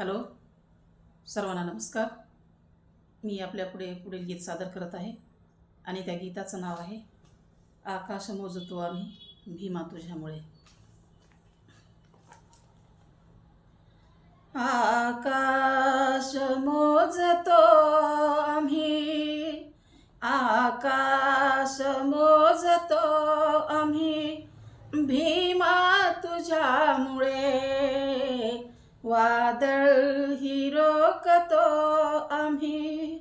Hello. सर्वांना नमस्कार. मी आपल्या पुढे पुढील गीत सादर करत आहे आणि त्या गीताचं नाव आहे आकाश मोजतो आम्ही भीमा तुझ्यामुळे. आकाश मोजतो आम्ही आकाश मोजतो आम्ही भीमा तुझ्यामुळे. वादळ ही रोकतो आम्ही.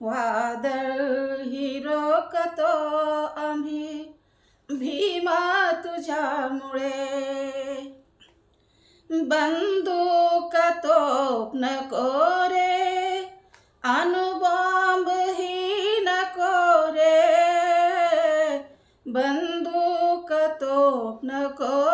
वादळ ही रोकतो आम्ही. भीमा तुझ्यामुळे. बंदूक तोप नको रे. अणुबॉम्ब ही नको रे. बंदूक तोप नको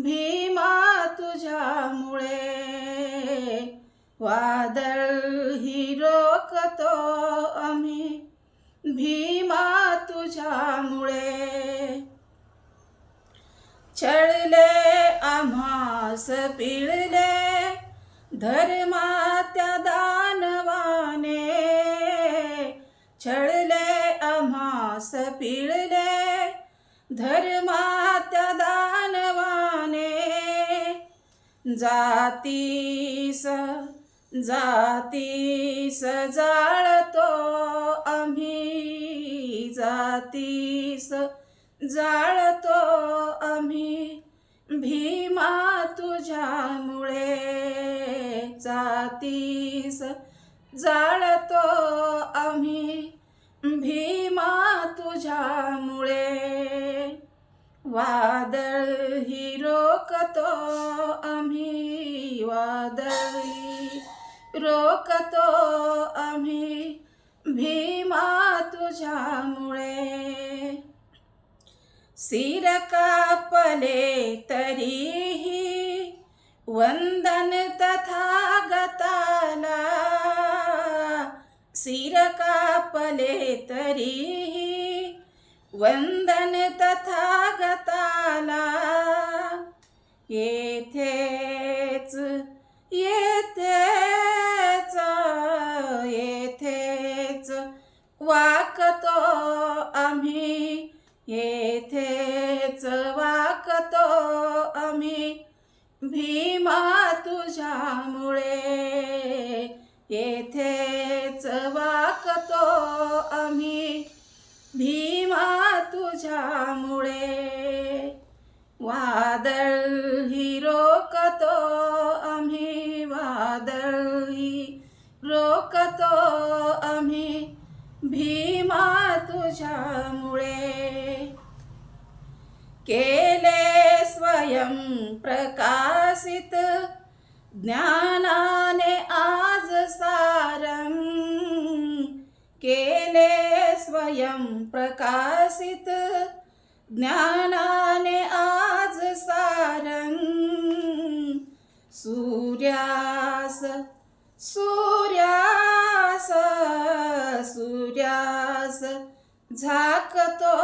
भीमा तुझ्यामुळे. वादळ ही रोकतो आम्ही भीमा तुझ्यामुळे. छळले आम्हास पिळले धर्मात्या दानवाने. छळले आम्हास पिळले धर्मात्या जातीस जातीस जाळतो आम्ही. जातीस जाळतो आम्ही. भीमा तुझ्यामुळे जातीस जाळतो आम्ही. भीमा तुझ्यामुळे वादळ ही रोकतो आम्ही रोकतो आम्ही भीमा तुझ्यामुळे. सिर कापले तरीही वंदन तथागताला. सिर कापले तरीही वंदन तथागताला. येथे येथेच येथेच वाकतो आम्ही येथेच वाकतो आम्ही भीमा तुझ्यामुळे. येथेच वाकतो आम्ही भीमा तुझ्यामुळे. वादळ ही रोकतो आम्ही भीमा तुझ्यामुळे. केले स्वयं प्रकाशित ज्ञानाने आज सारं. केले स्वयं प्रकाशित ज्ञान सूर्यास झाकतो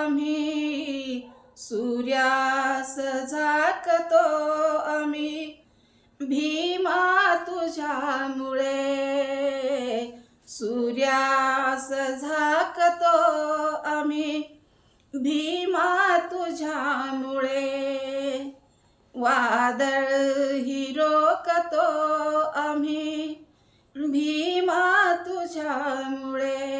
आम्ही. सूर्यास झाकतो आम्ही. भीमा तुझ्यामुळे. सूर्यास झाकतो आम्ही. भीमा तुझ्यामुळे. वादळ ही रोकतो आम्ही. भीमा तुझ्यामुळे.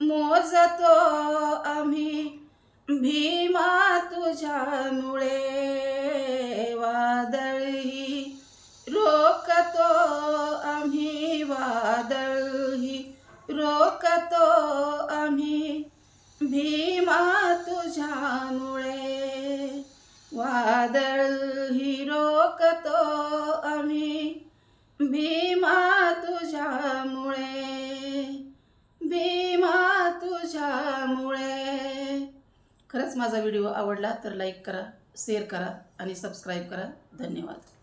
मोजतो आम्ही भीमा तुझ्यामुळे. वादळही रोकतो आम्ही वादळही रोकतो आम्ही भीमा तुझ्यामुळे. वादळ ही रोकतो आम्ही भीमा तुझ्यामुळे खरंच माझा व्हिडिओ आवडला तर लाईक करा शेअर करा आणि सबस्क्राईब करा. धन्यवाद.